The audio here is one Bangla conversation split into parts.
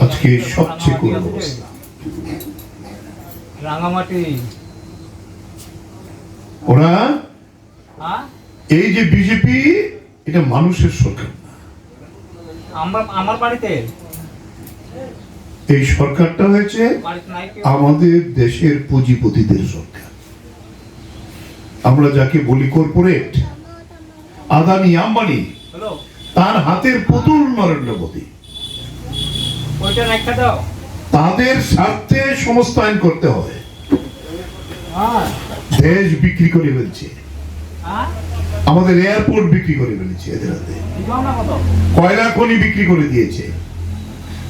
আজকে সবচেয়ে করুণ অবস্থা। রাঙামাটি। ওরা হ্যাঁ? এই যে বিজেপি এটা মানুষের সরকার। আমরা আমার বাড়িতে? এই সরকারটা হয়েছে? আমাদের দেশের পুঁজিপতিদের সরকার। আমরা যাকে বলি কর্পোরেট আদানি আম্বানি তার হাতের পুতুল নরেন্দ্র মোদী। তাদের স্বার্থে সমস্ত আইন করতে হয় হ্যাঁ। দেশ বিক্রি করে ফেলছে। হ্যাঁ? আমাদের এয়ারপোর্ট বিক্রি করে ফেলেছে এদের হাতে। কয়লা খনি বিক্রি করে দিয়েছে।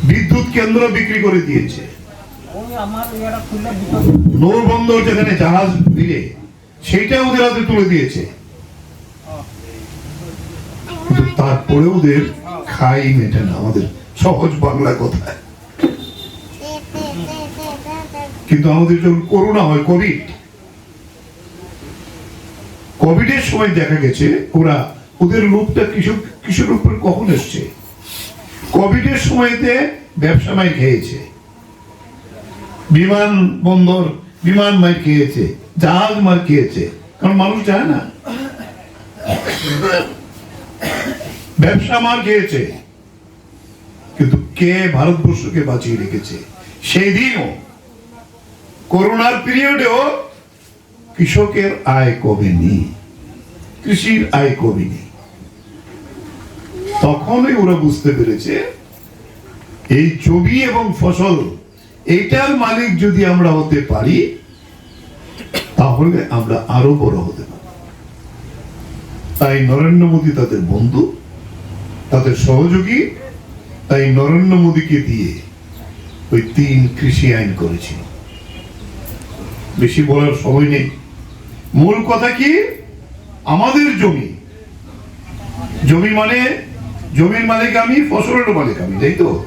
বিদ্যুৎ কেন্দ্র বিক্রি করে দিয়েছে। নৌবন্দর যেখানে জাহাজ দিলে সেইটা ওদের হাতে তুলে দিয়েছে। তারপরে ওদের খাই মেটে না আমাদের সহজ বাংলা কথা কিন্তু আমাদের যখন করোনা হয় কোভিড কোভিডের সময় দেখা গেছে, ওরা ওদের লোকটা কৃষক কৃষকের উপর কখন এসছে? কোভিডের সময়তে ব্যবসা মাই খেয়েছে। বিমান বন্দর, বিমান মার খেয়েছে, জাহাজ মার খেয়েছে। কারণ মানুষ যায় না। ব্যবসা মার খেয়েছে। কে ভারতবর্ষকে বাঁচিয়ে রেখেছে। সেই দিনও করোনার পিরিয়ডেও কৃষকের আয় কমেনি। কৃষির আয় কমেনি। তখনই ওরা বুঝতে পেরেছে, এই জমি এবং ফসল এইটার মালিক যদি আমরা হতে পারি, তাহলে আমরা আরও বড় হতে পারি তাই নরেন্দ্র মোদী তাদের বন্ধু, তাদের সহযোগী তাই নরেন্দ্র মোদীকে দিয়ে ওই তিন কৃষি আইন করেছিল। বেশি বলার সময় নেই। মূল কথা কি? আমাদের জমি। জমি মানে জমির মালিক আমি ফসলের মালিক আমি, তাই তো?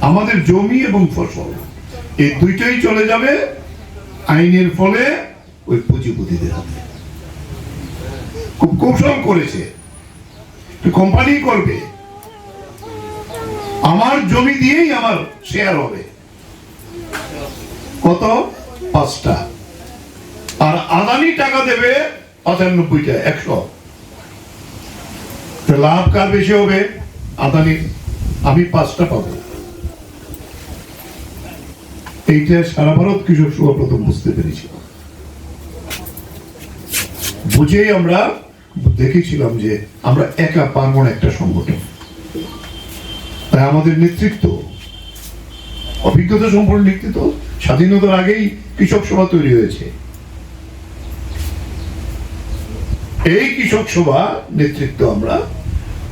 আমাদের জমি এবং ফসল, এই দুইটাই চলে যাবে আইনের ফলে ওই পুঁজিপতিদের হাতে। খুব কৌশল করেছে। কোম্পানি করবে। আমার জমি দিয়েই আমার শেয়ার হবে। কত? পাঁচটা। আর আদানি টাকা দেবে পঁচানব্বইটা, একশো। লাভ কার বেশি হবে? আদানি। আমি পাঁচটা পাবো। এইটা সারা ভারত কৃষক সভা প্রথম বুঝতে পেরেছিল বুঝেই আমরা দেখেছিলাম যে আমরা একা পারব একটা সংগঠন। তাই আমাদের নেতৃত্ব, অভিজ্ঞতা সম্পন্ন নেতৃত্ব স্বাধীনতার আগেই কৃষক সভা তৈরি হয়েছে। এই কৃষক সভা নেতৃত্ব আমরা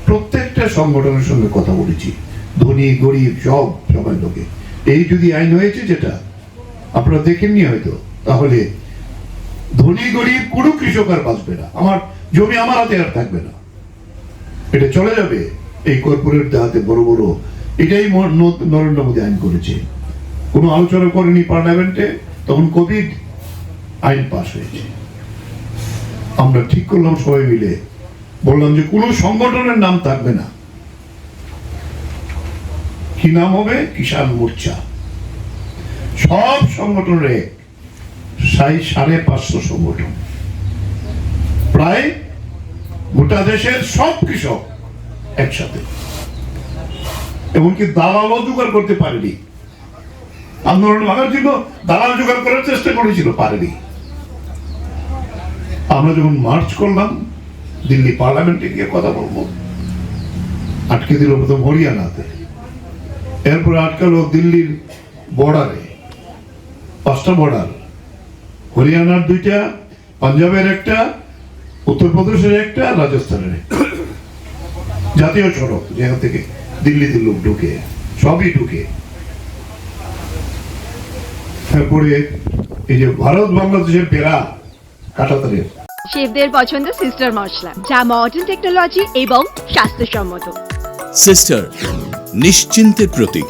প্রত্যেকটা সংগঠনের সঙ্গে কথা বলেছি। ধনী, গরিব, সব, সবাই লোকে। এই যদি আইন হয়েছে যেটা, আপনারা দেখেননি হয়তো, তাহলে ধনী, গরিব কোনো কৃষক আর বাঁচবে না। আমার জমি আমার হাতে আর থাকবে না। এটা চলে যাবে। এই কর্পোরেট হাতে বড় বড়, এটাই নরেন্দ্র মোদী আইন করেছে। কোনো আলোচনা করেনি পার্লামেন্টে, তখন কোভিড আইন পাস হয়েছে। আমরা ঠিক করলাম সবাই মিলে। বললাম যে কোনো সংগঠনের নাম থাকবে না। কি নাম হবে? কিষাণ মোর্চা। সব সংগঠনের সাড়ে পাঁচশো সংগঠন। প্রায় গোটা দেশের সব কৃষক একসাথে। এমনকি দালালও জোগাড় করতে পারেনি। আন্দোলন ভাঙার জন্য দালাল জোগাড় করার চেষ্টা করেছিল, পারেনি। আমরা যখন মার্চ করলাম, দিল্লি পার্লামেন্টে গিয়ে কথা বলব। আটকে দিল প্রথম হরিয়ানাতে। এরপরে আটকালো দিল্লির বর্ডারে। পাঁচটা বর্ডার। হরিয়ানার দুইটা, পাঞ্জাবের একটা, উত্তরপ্রদেশের একটা, রাজস্থানের একটা। জাতীয় সড়ক যেখান থেকে দিল্লিতে লোক ঢুকে সবই ঢুকে। তারপরে এই যে ভারত বাংলাদেশের বেড়া কাটাতারের। শেফদের পছন্দ সিস্টার মশলা যা মডার্ন টেকনোলজি এবং স্বাস্থ্যসম্মত। সিস্টার নিশ্চিন্তের প্রতীক।